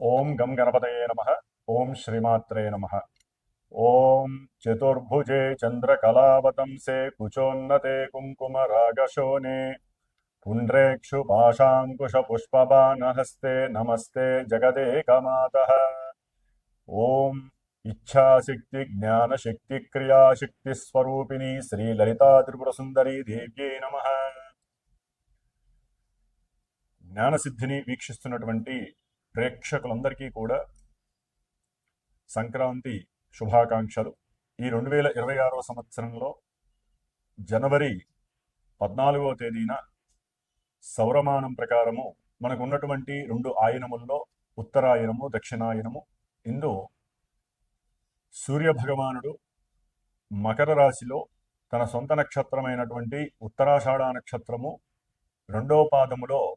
ఓం గం గణపతయే నమ. ఓం శ్రీమాత్రే నమ. ఓం చతుర్భుజే చంద్రకళావతంసే కుచోన్నతే కుంకుమరాగశోనే. పుండ్రేక్షు పాశాంకుశ పుష్పబాణహస్తే నమస్తే జగదేకమాత. ఓం ఇచ్ఛాశక్తి జ్ఞానశక్తి క్రియాశక్తి స్వరూపిణి శ్రీ లలితా త్రిపుర సుందరి దేవ్యే నమ. జ్ఞానసిద్ధిని వీక్షిస్తున్నటువంటి ప్రేక్షకులందరికీ కూడా సంక్రాంతి శుభాకాంక్షలు. ఈ రెండు వేల ఇరవై ఆరో సంవత్సరంలో జనవరి పద్నాలుగో తేదీన సౌరమానం ప్రకారము మనకు ఉన్నటువంటి రెండు ఆయనముల్లో ఉత్తరాయనము దక్షిణాయనము. ఇందు సూర్య భగవానుడు మకర రాశిలో తన సొంత నక్షత్రమైనటువంటి ఉత్తరాషాఢ నక్షత్రము రెండో పాదములో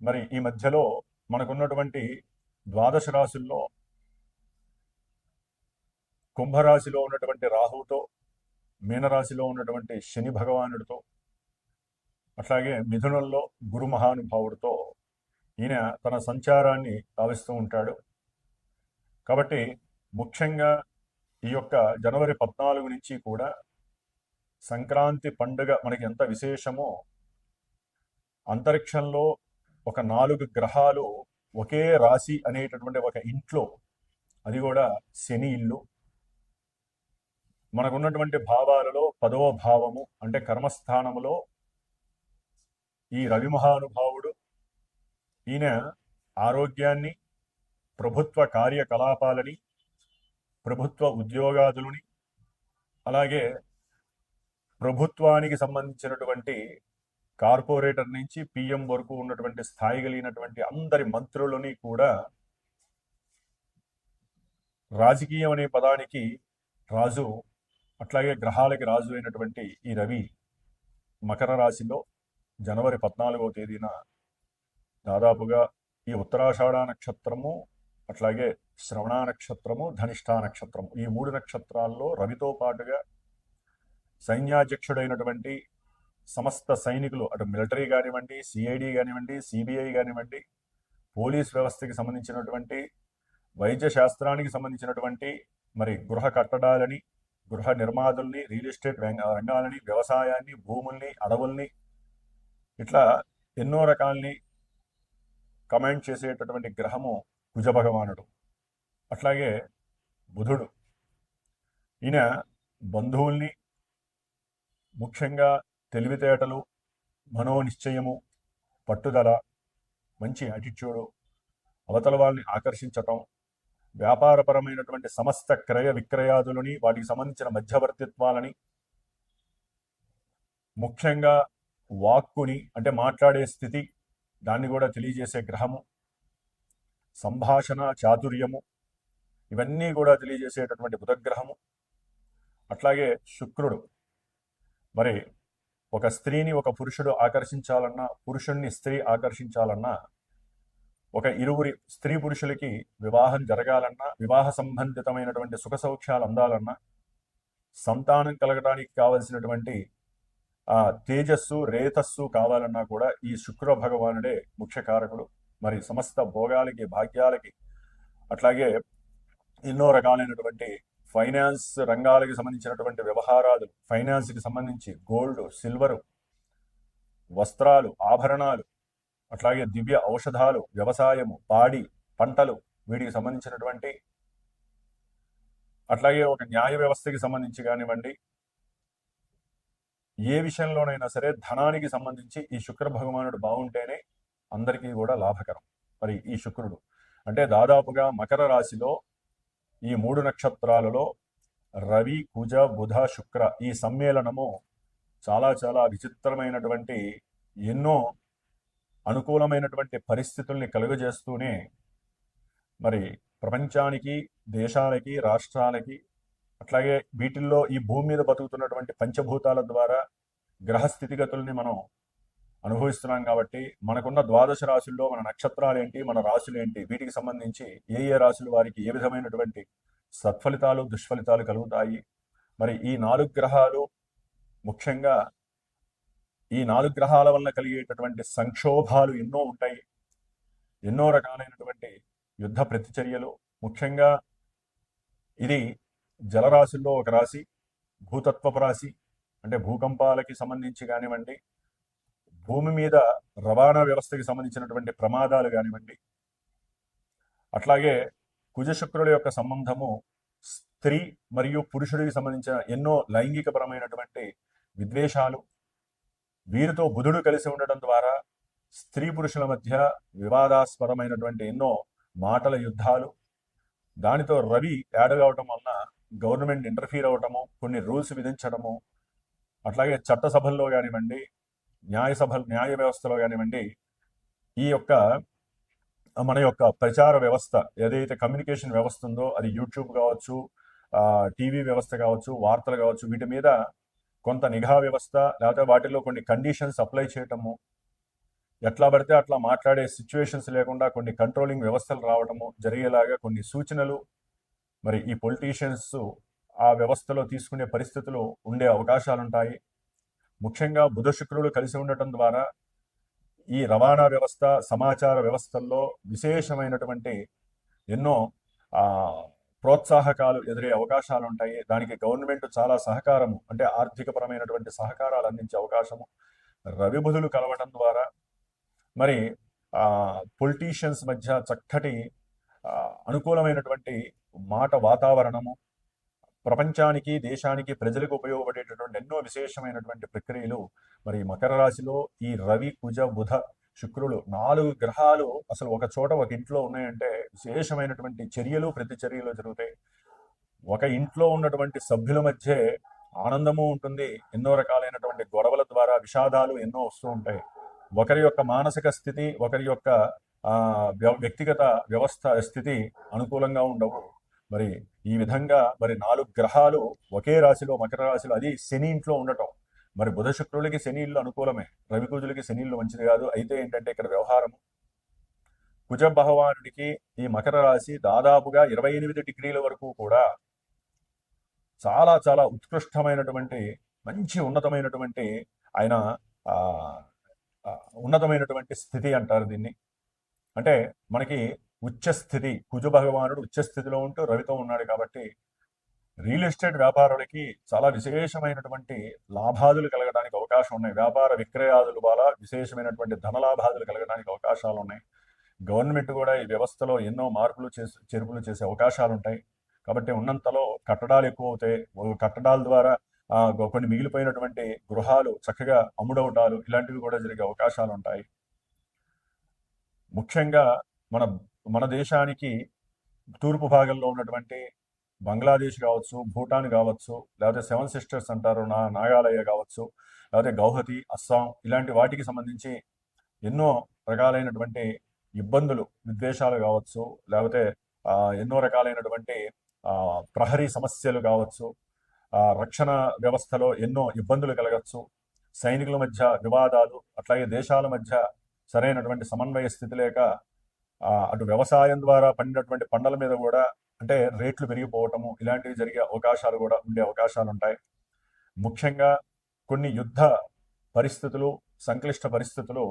మరి ఈ మధ్యలో మనకున్నటువంటి ద్వాదశ రాశుల్లో కుంభరాశిలో ఉన్నటువంటి రాహువుతో మీనరాశిలో ఉన్నటువంటి శని భగవానుడితో అట్లాగే మిథునంలో గురు మహానుభావుడితో ఈయన తన సంచారాన్ని భావిస్తూ ఉంటాడు. కాబట్టి ముఖ్యంగా ఈ యొక్క జనవరి పద్నాలుగు నుంచి కూడా సంక్రాంతి పండుగ మనకి ఎంత విశేషమో అంతరిక్షంలో ఒక నాలుగు గ్రహాలు ఒకే రాశి అనేటటువంటి ఒక ఇంట్లో అది కూడా శని ఇల్లు. మనకున్నటువంటి భావాలలో పదవ భావము అంటే కర్మస్థానములో ఈ రవి మహానుభావుడు ఈయన ఆరోగ్యాన్ని ప్రభుత్వ కార్యకలాపాలని ప్రభుత్వ ఉద్యోగాదులని అలాగే ప్రభుత్వానికి సంబంధించినటువంటి కార్పొరేటర్ నుంచి పిఎం వరకు ఉన్నటువంటి స్థాయి కలిగినటువంటి అందరి మంత్రులని కూడా రాజకీయం అనే పదానికి రాజు అట్లాగే గ్రహాలకి రాజు అయినటువంటి ఈ రవి మకర రాశిలో జనవరి పద్నాలుగవ తేదీన దాదాపుగా ఈ ఉత్తరాషాఢ నక్షత్రము అట్లాగే శ్రవణ నక్షత్రము ధనిష్ఠా నక్షత్రము ఈ మూడు నక్షత్రాల్లో రవితో పాటుగా సైన్యాధ్యక్షుడైనటువంటి సమస్త సైనికులు అటు మిలిటరీ కానివ్వండి సిఐడి కానివ్వండి సిబిఐ కానివ్వండి పోలీస్ వ్యవస్థకి సంబంధించినటువంటి వైద్య శాస్త్రానికి సంబంధించినటువంటి మరి గృహ కట్టడాలని గృహ నిర్మాదుల్ని రియల్ ఎస్టేట్ రంగాలని వ్యవసాయాన్ని భూముల్ని అడవుల్ని ఇట్లా ఎన్నో రకాల్ని కమాండ్ చేసేటటువంటి గ్రహము కుజ భగవానుడు. అట్లాగే బుధుడు. ఈయన బంధువుల్ని ముఖ్యంగా తెలివితేటలు మనోనిశ్చయము పట్టుదల మంచి యాటిట్యూడు అవతల వాళ్ళని ఆకర్షించటం వ్యాపారపరమైనటువంటి సమస్త క్రయ విక్రయాదులని వాటికి సంబంధించిన మధ్యవర్తిత్వాలని ముఖ్యంగా వాక్కుని అంటే మాట్లాడే స్థితి దాన్ని కూడా తెలియజేసే గ్రహము సంభాషణ చాతుర్యము ఇవన్నీ కూడా తెలియజేసేటటువంటి బుధగ్రహము అట్లాగే శుక్రుడు. మరి ఒక స్త్రీని ఒక పురుషుడు ఆకర్షించాలన్నా పురుషుణ్ణి స్త్రీ ఆకర్షించాలన్నా ఒక ఇరువురి స్త్రీ పురుషులకి వివాహం జరగాలన్నా వివాహ సంబంధితమైనటువంటి సుఖ సౌఖ్యాలు అందాలన్నా సంతానం కలగడానికి కావలసినటువంటి ఆ తేజస్సు రేతస్సు కావాలన్నా కూడా ఈ శుక్ర భగవానుడే ముఖ్య కారకుడు మరి సమస్త భోగాలకి భాగ్యాలకి అట్లాగే ఎన్నో రకాలైనటువంటి ఫైనాన్స్ రంగాలకి సంబంధించినటువంటి వ్యవహారాలు ఫైనాన్స్కి సంబంధించి గోల్డ్ సిల్వరు వస్త్రాలు ఆభరణాలు అట్లాగే దివ్య ఔషధాలు వ్యవసాయము పాడి పంటలు వీటికి సంబంధించినటువంటి అట్లాగే ఒక న్యాయ వ్యవస్థకి సంబంధించి కానివ్వండి ఏ విషయంలోనైనా సరే ధనానికి సంబంధించి ఈ శుక్ర భగవానుడు బాగుంటేనే అందరికీ కూడా లాభకరం. మరి ఈ శుక్రుడు అంటే దాదాపుగా మకర రాశిలో ఈ మూడు నక్షత్రాలలో రవి కుజ బుధ శుక్ర ఈ సమ్మేళనము చాలా చాలా విచిత్రమైనటువంటి ఎన్నో అనుకూలమైనటువంటి పరిస్థితుల్ని కలుగజేస్తూనే మరి ప్రపంచానికి దేశాలకి రాష్ట్రాలకి అట్లాగే వీటిల్లో ఈ భూమి మీద బతుకుతున్నటువంటి పంచభూతాల ద్వారా గ్రహ స్థితిగతుల్ని మనం అనుభవిస్తున్నాం కాబట్టి మనకున్న ద్వాదశ రాశుల్లో మన నక్షత్రాలు ఏంటి మన రాశులు ఏంటి వీటికి సంబంధించి ఏ ఏ రాశుల వారికి ఏ విధమైనటువంటి సత్ఫలితాలు దుష్ఫలితాలు కలుగుతాయి. మరి ఈ నాలుగు గ్రహాలు ముఖ్యంగా ఈ నాలుగు గ్రహాల వల్ల కలిగేటటువంటి సంక్షోభాలు ఎన్నో ఉంటాయి. ఎన్నో రకాలైనటువంటి యుద్ధ ప్రతిచర్యలు. ముఖ్యంగా ఇది జలరాశుల్లో ఒక రాశి భూతత్వపు రాశి అంటే భూకంపాలకి సంబంధించి కానివ్వండి భూమి మీద రవాణా వ్యవస్థకి సంబంధించినటువంటి ప్రమాదాలు కానివ్వండి అట్లాగే కుజశుక్రుల యొక్క సంబంధము స్త్రీ మరియు పురుషుడికి సంబంధించిన ఎన్నో లైంగికపరమైనటువంటి విద్వేషాలు వీరితో బుధుడు కలిసి ఉండడం ద్వారా స్త్రీ పురుషుల మధ్య వివాదాస్పదమైనటువంటి ఎన్నో మాటల యుద్ధాలు. దానితో రవి యాడ్ కావటం వలన గవర్నమెంట్ ఇంటర్ఫీర్ అవ్వటము కొన్ని రూల్స్ విధించడము అట్లాగే చట్టసభల్లో కానివ్వండి న్యాయ సభ న్యాయ వ్యవస్థలో కానివ్వండి ఈ యొక్క మన యొక్క ప్రచార వ్యవస్థ ఏదైతే కమ్యూనికేషన్ వ్యవస్థ ఉందో అది యూట్యూబ్ కావచ్చు టీవీ వ్యవస్థ కావచ్చు వార్తలు కావచ్చు వీటి మీద కొంత నిఘా వ్యవస్థ లేకపోతే వాటిలో కొన్ని కండిషన్స్ అప్లై చేయటము ఎట్లా పడితే అట్లా మాట్లాడే సిచ్యువేషన్స్ లేకుండా కొన్ని కంట్రోలింగ్ వ్యవస్థలు రావటము జరిగేలాగా కొన్ని సూచనలు మరి ఈ పొలిటీషియన్స్ ఆ వ్యవస్థలో తీసుకునే పరిస్థితులు ఉండే అవకాశాలు ఉంటాయి ముఖ్యంగా బుధ శుక్రులు కలిసి ఉండటం ద్వారా ఈ రవాణా వ్యవస్థ సమాచార వ్యవస్థల్లో విశేషమైనటువంటి ఎన్నో ప్రోత్సాహకాలు ఎదురే అవకాశాలు ఉంటాయి దానికి గవర్నమెంట్ చాలా సహకారము అంటే ఆర్థికపరమైనటువంటి సహకారాలు అందించే అవకాశము. రవి బుధులు కలవటం ద్వారా మరి పొలిటీషియన్స్ మధ్య చక్కటి అనుకూలమైనటువంటి మాట వాతావరణము ప్రపంచానికి దేశానికి ప్రజలకు ఉపయోగపడేటటువంటి ఎన్నో విశేషమైనటువంటి ప్రక్రియలు మరి మకర రాశిలో ఈ రవి కుజ బుధ శుక్రులు నాలుగు గ్రహాలు అసలు ఒక చోట ఒక ఇంట్లో ఉన్నాయంటే విశేషమైనటువంటి చర్యలు ప్రతి చర్యలు జరుగుతాయి. ఒక ఇంట్లో ఉన్నటువంటి సభ్యుల మధ్య ఆనందము ఉంటుంది. ఎన్నో రకాలైనటువంటి గొడవల ద్వారా విషాదాలు ఎన్నో వస్తూ ఉంటాయి. ఒకరి యొక్క మానసిక స్థితి ఒకరి యొక్క ఆ, వ్యక్తిగత వ్యవస్థ స్థితి అనుకూలంగా ఉండవు. మరి ఈ విధంగా మరి నాలుగు గ్రహాలు ఒకే రాశిలో మకర రాశిలో అది శని ఇంట్లో ఉండటం. మరి బుధ శుక్రులకి శని ఇల్లు అనుకూలమే. రవికుజులకి శని ఇల్లు మంచిది కాదు. అయితే ఏంటంటే ఇక్కడ వ్యవహారం కుజ భగవానుడికి ఈ మకర రాశి దాదాపుగా ఇరవై ఎనిమిది డిగ్రీల వరకు కూడా చాలా చాలా ఉత్కృష్టమైనటువంటి మంచి ఉన్నతమైనటువంటి ఆయన ఉన్నతమైనటువంటి స్థితి అంటారు దీన్ని. అంటే మనకి ఉచ్చస్థితి కుజ భగవానుడు ఉచ్చస్థితిలో ఉంటూ రవితో ఉన్నాడు కాబట్టి రియల్ ఎస్టేట్ వ్యాపారులకి చాలా విశేషమైనటువంటి లాభాదులు కలగడానికి అవకాశం ఉన్నాయి. వ్యాపార విక్రయాదుల వల్ల విశేషమైనటువంటి ధన లాభాదులు కలగడానికి అవకాశాలు ఉన్నాయి. గవర్నమెంట్ కూడా ఈ వ్యవస్థలో ఎన్నో మార్పులు చేసి చేర్పులు చేసే అవకాశాలు ఉంటాయి. కాబట్టి ఉన్నంతలో కట్టడాలు ఎక్కువ అవుతాయి కట్టడాల ద్వారా కొన్ని మిగిలిపోయినటువంటి గృహాలు చక్కగా అమ్ముడవటాలు ఇలాంటివి కూడా జరిగే అవకాశాలు ఉంటాయి. ముఖ్యంగా మన మన దేశానికి తూర్పు భాగంలో ఉన్నటువంటి బంగ్లాదేశ్ కావచ్చు భూటాన్ కావచ్చు లేకపోతే సెవెన్ సిస్టర్స్ అంటారు నా నాగాలయ కావచ్చు లేకపోతే గౌహతి అస్సాం ఇలాంటి వాటికి సంబంధించి ఎన్నో రకాలైనటువంటి ఇబ్బందులు విద్వేషాలు కావచ్చు లేకపోతే ఆ, ఎన్నో రకాలైనటువంటి ఆ, ప్రహరీ సమస్యలు కావచ్చు ఆ, రక్షణ వ్యవస్థలో ఎన్నో ఇబ్బందులు కలగచ్చు సైనికుల మధ్య వివాదాలు అట్లాగే దేశాల మధ్య సరైనటువంటి సమన్వయ స్థితి లేక అటు వ్యవసాయం ద్వారా పండినటువంటి పంటల మీద కూడా అంటే రేట్లు పెరిగిపోవటము ఇలాంటివి జరిగే అవకాశాలు కూడా ఉండే అవకాశాలు ఉంటాయి ముఖ్యంగా కొన్ని యుద్ధ పరిస్థితులు సంక్లిష్ట పరిస్థితులు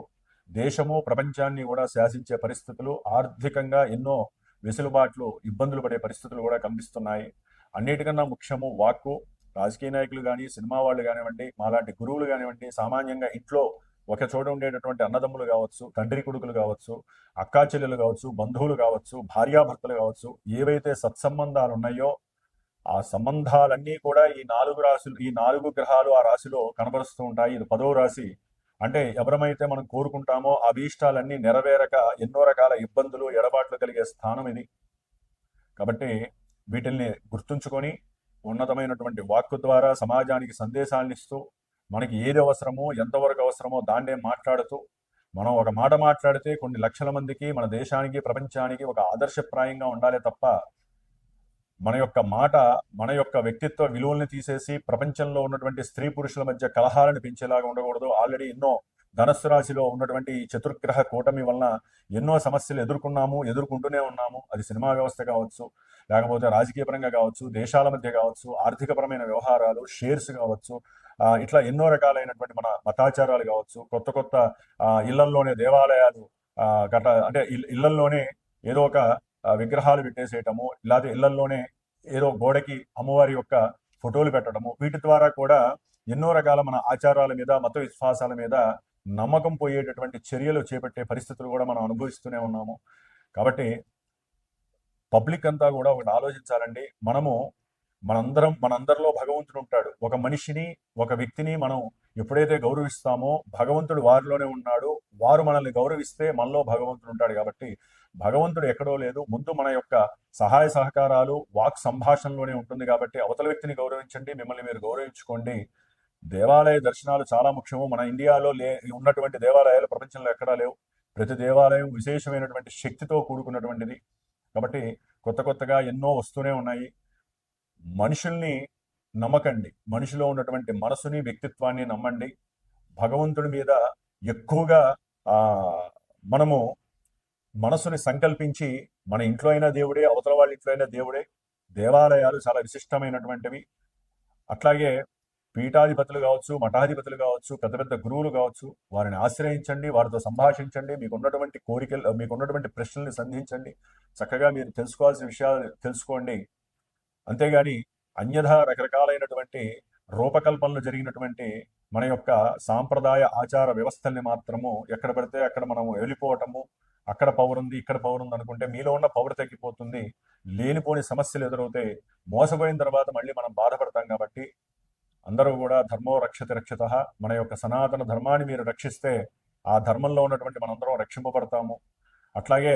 దేశము ప్రపంచాన్ని కూడా శాసించే పరిస్థితులు ఆర్థికంగా ఎన్నో వెసులుబాట్లు ఇబ్బందులు పడే పరిస్థితులు కూడా కనిపిస్తున్నాయి. అన్నిటికన్నా ముఖ్యము వాక్కు. రాజకీయ నాయకులు కానీ సినిమా వాళ్ళు కానివ్వండి మాలాంటి గురువులు కానివ్వండి సామాన్యంగా ఇంట్లో ఒక చోట ఉండేటటువంటి అన్నదమ్ములు కావచ్చు తండ్రి కొడుకులు కావచ్చు అక్కా చెల్లెలు కావచ్చు బంధువులు కావచ్చు భార్యాభర్తలు కావచ్చు ఏవైతే సత్సంబంధాలు ఉన్నాయో ఆ సంబంధాలన్నీ కూడా ఈ నాలుగు రాశులు ఈ నాలుగు గ్రహాలు ఆ రాశిలో కనబరుస్తూ ఉంటాయి. ఇది పదో రాశి. అంటే ఎవరమైతే మనం కోరుకుంటామో ఆ భీష్టాలన్నీ నెరవేరక ఎన్నో రకాల ఇబ్బందులు ఎడబాట్లు కలిగే స్థానం ఇది. కాబట్టి వీటిల్ని గుర్తుంచుకొని ఉన్నతమైనటువంటి వాక్కు ద్వారా సమాజానికి సందేశాలను ఇస్తూ మనకి ఏది అవసరమో ఎంతవరకు అవసరమో దాన్నే మాట్లాడుతూ మనం ఒక మాట మాట్లాడితే కొన్ని లక్షల మందికి మన దేశానికి ప్రపంచానికి ఒక ఆదర్శప్రాయంగా ఉండాలి తప్ప మన యొక్క మాట మన యొక్క వ్యక్తిత్వ విలువల్ని తీసేసి ప్రపంచంలో ఉన్నటువంటి స్త్రీ పురుషుల మధ్య కలహాలను పెంచేలాగా ఉండకూడదు. ఆల్రెడీ ఎన్నో ధనస్సు రాశిలో ఉన్నటువంటి ఈ చతుర్గ్రహ కూటమి వలన ఎన్నో సమస్యలు ఎదుర్కొన్నాము ఎదుర్కొంటూనే ఉన్నాము. అది సినిమా వ్యవస్థ కావచ్చు లేకపోతే రాజకీయ పరంగా కావచ్చు దేశాల మధ్య కావచ్చు ఆర్థికపరమైన వ్యవహారాలు షేర్స్ కావచ్చు ఇట్లా ఎన్నో రకాలైనటువంటి మన మతాచారాలు కావచ్చు కొత్త కొత్త ఇళ్ళల్లోనే దేవాలయాలు గట అంటే ఇళ్ళల్లోనే ఏదో ఒక విగ్రహాలు పెట్టేసేయటము లేకపోతే ఇళ్ళల్లోనే ఏదో గోడకి అమ్మవారి యొక్క ఫోటోలు పెట్టడము వీటి ద్వారా కూడా ఎన్నో రకాల మన ఆచారాల మీద మత విశ్వాసాల మీద నమ్మకం పోయేటటువంటి చర్యలు చేపట్టే పరిస్థితులు కూడా మనం అనుభవిస్తూనే ఉన్నాము. కాబట్టి పబ్లిక్ అంతా కూడా ఒకటి ఆలోచించాలండి. మనము మనందరం మనందరిలో భగవంతుడు ఉంటాడు. ఒక మనిషిని ఒక వ్యక్తిని మనం ఎప్పుడైతే గౌరవిస్తామో భగవంతుడు వారిలోనే ఉన్నాడు. వారు మనల్ని గౌరవిస్తే మనలో భగవంతుడు ఉంటాడు కాబట్టి భగవంతుడు ఎక్కడో లేదు. ముందు మన యొక్క సహాయ సహకారాలు వాక్ సంభాషణలోనే ఉంటుంది కాబట్టి అవతల వ్యక్తిని గౌరవించండి మిమ్మల్ని మీరు గౌరవించుకోండి. దేవాలయ దర్శనాలు చాలా ముఖ్యము. మన ఇండియాలో లే ఉన్నటువంటి దేవాలయాలు ప్రపంచంలో ఎక్కడా లేవు. ప్రతి దేవాలయం విశేషమైనటువంటి శక్తితో కూడుకున్నటువంటిది. కాబట్టి కొత్త కొత్తగా ఎన్నో వస్తూనే ఉన్నాయి. మనుషుల్ని నమ్మకండి. మనిషిలో ఉన్నటువంటి మనసుని వ్యక్తిత్వాన్ని నమ్మండి. భగవంతుడి మీద ఎక్కువగా మనము మనసుని సంకల్పించి మన ఇంట్లో అయినా దేవుడే అవతల వాళ్ళ ఇంట్లో అయినా దేవుడే దేవాలయాలు చాలా విశిష్టమైనటువంటివి. అట్లాగే పీఠాధిపతులు కావచ్చు మఠాధిపతులు కావచ్చు పెద్ద పెద్ద గురువులు కావచ్చు వారిని ఆశ్రయించండి వారితో సంభాషించండి మీకు ఉన్నటువంటి కోరికలు మీకు ఉన్నటువంటి ప్రశ్నల్ని సంధించండి. చక్కగా మీరు తెలుసుకోవాల్సిన విషయాలు తెలుసుకోండి. అంతేగాని అన్యథా రకరకాలైనటువంటి రూపకల్పనలు జరిగినటువంటి మన యొక్క సాంప్రదాయ ఆచార వ్యవస్థల్ని మాత్రము ఎక్కడ పడితే అక్కడ మనము వెళ్ళిపోవటము అక్కడ పవర్ ఉంది ఇక్కడ పవర్ ఉంది అనుకుంటే మీలో ఉన్న పవర్ తగ్గిపోతుంది లేనిపోని సమస్యలు ఎదురవుతాయి మోసపోయిన తర్వాత మళ్ళీ మనం బాధపడతాం కాబట్టి అందరూ కూడా ధర్మో రక్షతి రక్షిత మన యొక్క సనాతన ధర్మాన్ని మీరు రక్షిస్తే ఆ ధర్మంలో ఉన్నటువంటి మనందరం రక్షింపబడతాము. అట్లాగే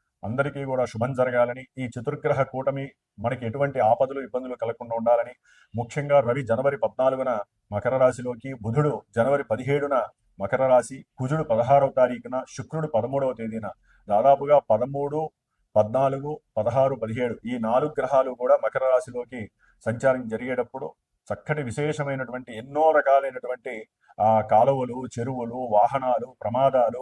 అందరికీ కూడా శుభం జరగాలని ఈ చతుర్గ్రహ కూటమి మనకి ఎటువంటి ఆపదలు ఇబ్బందులు కలగకుండా ఉండాలని ముఖ్యంగా రవి జనవరి పద్నాలుగున మకర రాశిలోకి బుధుడు జనవరి పదిహేడున మకర రాశి కుజుడు పదహారవ తారీఖున శుక్రుడు పదమూడవ తేదీన. దాదాపుగా పదమూడు పద్నాలుగు పదహారు పదిహేడు ఈ నాలుగు గ్రహాలు కూడా మకర రాశిలోకి సంచారం జరిగేటప్పుడు చక్కటి విశేషమైనటువంటి ఎన్నో రకాలైనటువంటి ఆ కాలువలు చెరువులు వాహనాలు ప్రమాదాలు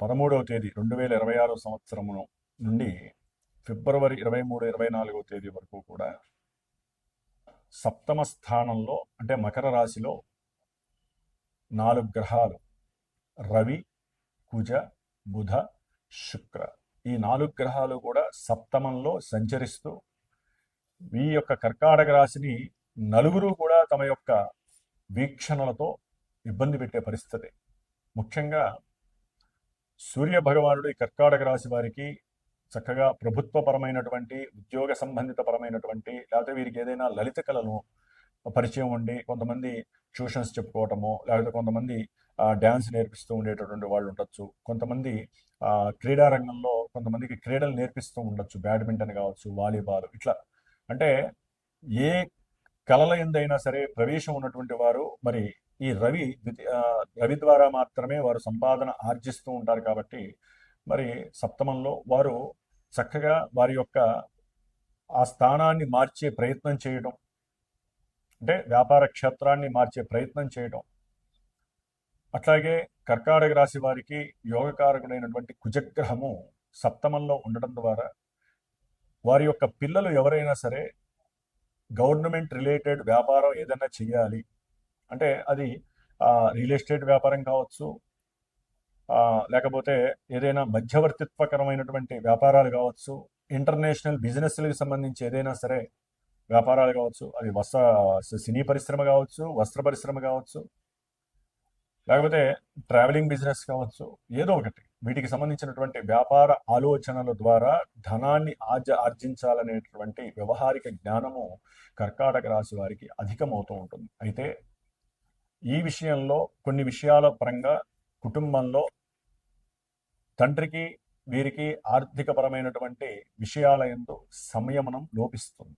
పదమూడవ తేదీ రెండు వేల ఇరవై ఆరో సంవత్సరము నుండి ఫిబ్రవరి ఇరవై మూడు ఇరవై నాలుగవ తేదీ వరకు కూడా సప్తమ స్థానంలో అంటే మకర రాశిలో నాలుగు గ్రహాలు రవి కుజ బుధ శుక్ర. ఈ నాలుగు గ్రహాలు కూడా సప్తమంలో సంచరిస్తూ ఈ యొక్క కర్కాటక రాశిని నలుగురు కూడా తమ యొక్క వీక్షణలతో ఇబ్బంది పెట్టే పరిస్థితి. ముఖ్యంగా సూర్య భగవానుడు ఈ కర్కాటక రాశి వారికి చక్కగా ప్రభుత్వపరమైనటువంటి ఉద్యోగ సంబంధిత పరమైనటువంటి లేకపోతే వీరికి ఏదైనా లలిత కళను పరిచయం ఉండి కొంతమంది ట్యూషన్స్ చెప్పుకోవటము లేకపోతే కొంతమంది డ్యాన్స్ నేర్పిస్తూ ఉండేటటువంటి వాళ్ళు ఉండొచ్చు. కొంతమంది క్రీడారంగంలో క్రీడా రంగంలో కొంతమందికి క్రీడలు నేర్పిస్తూ ఉండొచ్చు. బ్యాడ్మింటన్ కావచ్చు వాలీబాల్ ఇట్లా. అంటే ఏ కళల ఎందైనా సరే ప్రవేశం ఉన్నటువంటి వారు మరి ఈ రవి రవి ద్వారా మాత్రమే వారు సంపాదన ఆర్జిస్తూ ఉంటారు కాబట్టి మరి సప్తమంలో వారు చక్కగా వారి యొక్క ఆ స్థానాన్ని మార్చే ప్రయత్నం చేయడం అంటే వ్యాపార క్షేత్రాన్ని మార్చే ప్రయత్నం చేయడం అట్లాగే కర్కాటక రాశి వారికి యోగకారకుడైనటువంటి కుజగ్రహము సప్తమంలో ఉండడం ద్వారా వారి యొక్క పిల్లలు ఎవరైనా సరే గవర్నమెంట్ రిలేటెడ్ వ్యాపారం ఏదైనా చేయాలి అంటే అది రియల్ ఎస్టేట్ వ్యాపారం కావచ్చు లేకపోతే ఏదైనా మధ్యవర్తిత్వకరమైనటువంటి వ్యాపారాలు కావచ్చు ఇంటర్నేషనల్ బిజినెస్లకు సంబంధించి ఏదైనా సరే వ్యాపారాలు కావచ్చు అది వస్త్ర సినీ పరిశ్రమ కావచ్చు వస్త్ర పరిశ్రమ కావచ్చు లేకపోతే ట్రావెలింగ్ బిజినెస్ కావచ్చు ఏదో ఒకటి. వీటికి సంబంధించినటువంటి వ్యాపార ఆలోచనల ద్వారా ధనాన్ని ఆర్జ ఆర్జించాలనేటువంటి వ్యవహారిక జ్ఞానము కర్కాటక రాశి వారికి అధికమవుతూ ఉంటుంది. అయితే ఈ విషయంలో కొన్ని విషయాల పరంగా కుటుంబంలో తండ్రికి వీరికి ఆర్థికపరమైనటువంటి విషయాల ఎందు సంయమనం లోపిస్తుంది.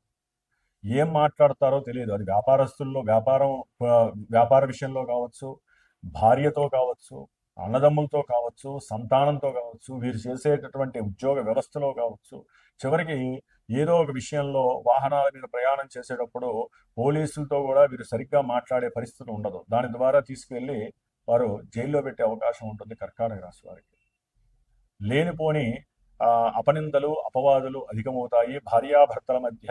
ఏం మాట్లాడతారో తెలియదు. అది వ్యాపారస్తుల్లో వ్యాపారం వ్యాపార విషయంలో కావచ్చు భార్యతో కావచ్చు అన్నదమ్ములతో కావచ్చు సంతానంతో కావచ్చు వీరు చేసేటటువంటి ఉద్యోగ వ్యవస్థలో కావచ్చు చివరికి ఏదో ఒక విషయంలో వాహనాల మీద ప్రయాణం చేసేటప్పుడు పోలీసులతో కూడా వీరు సరిగ్గా మాట్లాడే పరిస్థితి ఉండదు. దాని ద్వారా తీసుకెళ్ళి వారు జైల్లో పెట్టే అవకాశం ఉంటుంది కర్కాటక రాశి వారికి. లేనిపోని ఆ, అపనిందలు అపవాదులు అధికమవుతాయి. భార్యాభర్తల మధ్య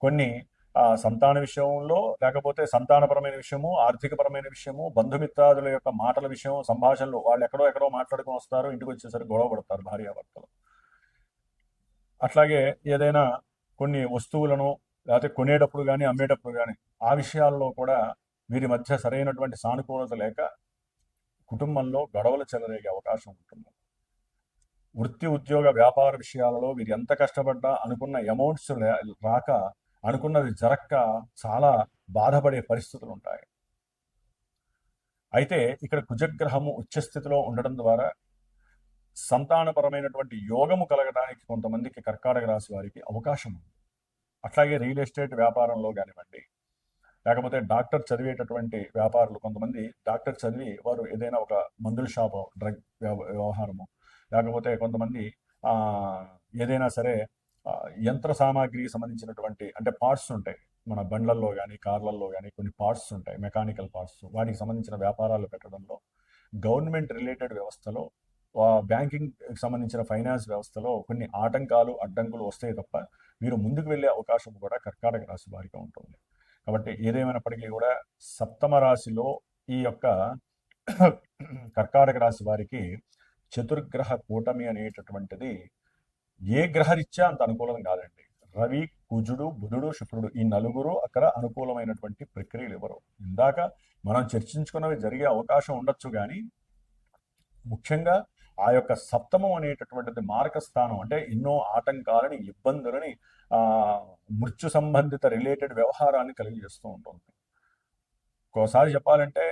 కొన్ని ఆ, సంతాన విషయంలో లేకపోతే సంతానపరమైన విషయము ఆర్థికపరమైన విషయము బంధుమిత్రాదుల యొక్క మాటల విషయం సంభాషణలు వాళ్ళు ఎక్కడో ఎక్కడో మాట్లాడుకొని వస్తారు ఇంటికి వచ్చేసరికి గొడవ పడతారు భార్యాభర్తలు. అట్లాగే ఏదైనా కొన్ని వస్తువులను లేకపోతే కొనేటప్పుడు కానీ అమ్మేటప్పుడు కానీ ఆ విషయాల్లో కూడా వీరి మధ్య సరైనటువంటి సానుకూలత లేక కుటుంబంలో గొడవలు చెలరేగే అవకాశం ఉంటుంది. వృత్తి ఉద్యోగ వ్యాపార విషయాలలో వీరు ఎంత కష్టపడ్డా అనుకున్న అమౌంట్స్ రాక అనుకున్నది జరక్క చాలా బాధపడే పరిస్థితులు ఉంటాయి. అయితే ఇక్కడ కుజగ్రహము ఉచ్చస్థితిలో ఉండడం ద్వారా సంతానపరమైనటువంటి యోగము కలగడానికి కొంతమందికి కర్కాటక రాశి వారికి అవకాశం ఉంది. అట్లాగే రియల్ ఎస్టేట్ వ్యాపారంలో కానివ్వండి లేకపోతే డాక్టర్ చదివేటటువంటి వ్యాపారులు కొంతమంది డాక్టర్ చదివి వారు ఏదైనా ఒక మందుల షాపు డ్రగ్ వ్యవ- వ్యవహారము లేకపోతే కొంతమంది ఏదైనా సరే యంత్ర సామాగ్రికి సంబంధించినటువంటి అంటే పార్ట్స్ ఉంటాయి. మన బండ్లల్లో కానీ కార్లల్లో కానీ కొన్ని పార్ట్స్ ఉంటాయి. మెకానికల్ పార్ట్స్ వాటికి సంబంధించిన వ్యాపారాలు పెట్టడంలో గవర్నమెంట్ రిలేటెడ్ వ్యవస్థలో బ్యాంకింగ్ సంబంధించిన ఫైనాన్స్ వ్యవస్థలో కొన్ని ఆటంకాలు అడ్డంకులు వస్తాయి తప్ప మీరు ముందుకు వెళ్ళే అవకాశం కూడా కర్కాటక రాశి వారికి ఉంటుంది. కాబట్టి ఏదేమైనప్పటికీ కూడా సప్తమ రాశిలో ఈ యొక్క కర్కాటక రాశి వారికి చతుర్గ్రహ కూటమి అనేటటువంటిది ఏ గ్రహరీత్యా అంత అనుకూలం కాదండి. రవి కుజుడు బుధుడు శుక్రుడు ఈ నలుగురు అక్కడ అనుకూలమైనటువంటి ప్రక్రియలు ఇవ్వరు. ఇందాక మనం చర్చించుకున్నవి జరిగే అవకాశం ఉండొచ్చు కానీ ముఖ్యంగా ఆ యొక్క సప్తమం అనేటటువంటిది మారక స్థానం అంటే ఎన్నో ఆటంకాలని ఇబ్బందులని ఆ మృత్యు సంబంధిత రిలేటెడ్ వ్యవహారాన్ని కలిగజేస్తూ ఉంటుంది. ఒక్కోసారి చెప్పాలంటే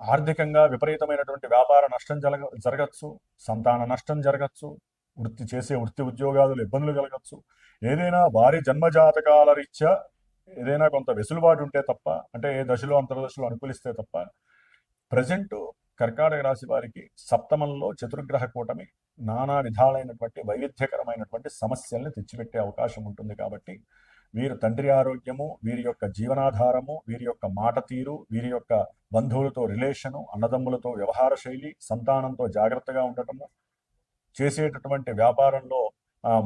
ఆర్థికంగా విపరీతమైనటువంటి వ్యాపార నష్టం జరగ జరగచ్చు సంతాన నష్టం జరగచ్చు వృత్తి చేసే వృత్తి ఉద్యోగాలు ఇబ్బందులు కలగచ్చు. ఏదైనా వారి జన్మజాతకాల రీత్యా ఏదైనా కొంత వెసులుబాటు ఉంటే తప్ప అంటే ఏ దశలో అంతర్దశలో అనుకూలిస్తే తప్ప ప్రజెంట్ కర్కాటక రాశి వారికి సప్తమంలో చతుర్గ్రహ కూటమి నానా విధాలైనటువంటి వైవిధ్యకరమైనటువంటి సమస్యల్ని తెచ్చిపెట్టే అవకాశం ఉంటుంది కాబట్టి వీరు తండ్రి ఆరోగ్యము వీరి యొక్క జీవనాధారము వీరి యొక్క మాట తీరు వీరి యొక్క బంధువులతో రిలేషను అన్నదమ్ములతో వ్యవహార శైలి సంతానంతో జాగ్రత్తగా ఉండటము చేసేటటువంటి వ్యాపారంలో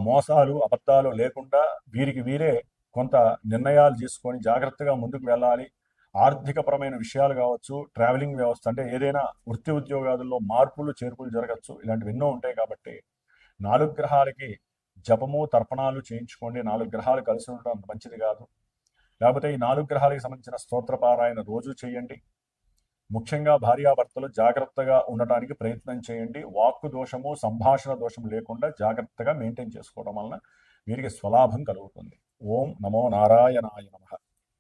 మోసాలు అబద్ధాలు లేకుండా వీరికి వీరే కొంత నిర్ణయాలు తీసుకొని జాగ్రత్తగా ముందుకు వెళ్ళాలి. ఆర్థికపరమైన విషయాలు కావచ్చు ట్రావెలింగ్ వ్యవస్థ అంటే ఏదైనా వృత్తి ఉద్యోగాదుల్లో మార్పులు చేర్పులు జరగచ్చు. ఇలాంటివి ఎన్నో ఉంటాయి కాబట్టి నాలుగు గ్రహాలకి జపము తర్పణాలు చేయించుకోండి. నాలుగు గ్రహాలు కలిసి ఉండడం అంత మంచిది కాదు. లేకపోతే ఈ నాలుగు గ్రహాలకు సంబంధించిన స్తోత్రపారాయణ రోజు చేయండి. ముఖ్యంగా భార్యాభర్తలు జాగ్రత్తగా ఉండటానికి ప్రయత్నం చేయండి. వాక్కు దోషము సంభాషణ దోషం లేకుండా జాగ్రత్తగా మెయింటైన్ చేసుకోవడం వలన వీరికి స్వలాభం కలుగుతుంది. ఓం నమో నారాయణాయ నమ.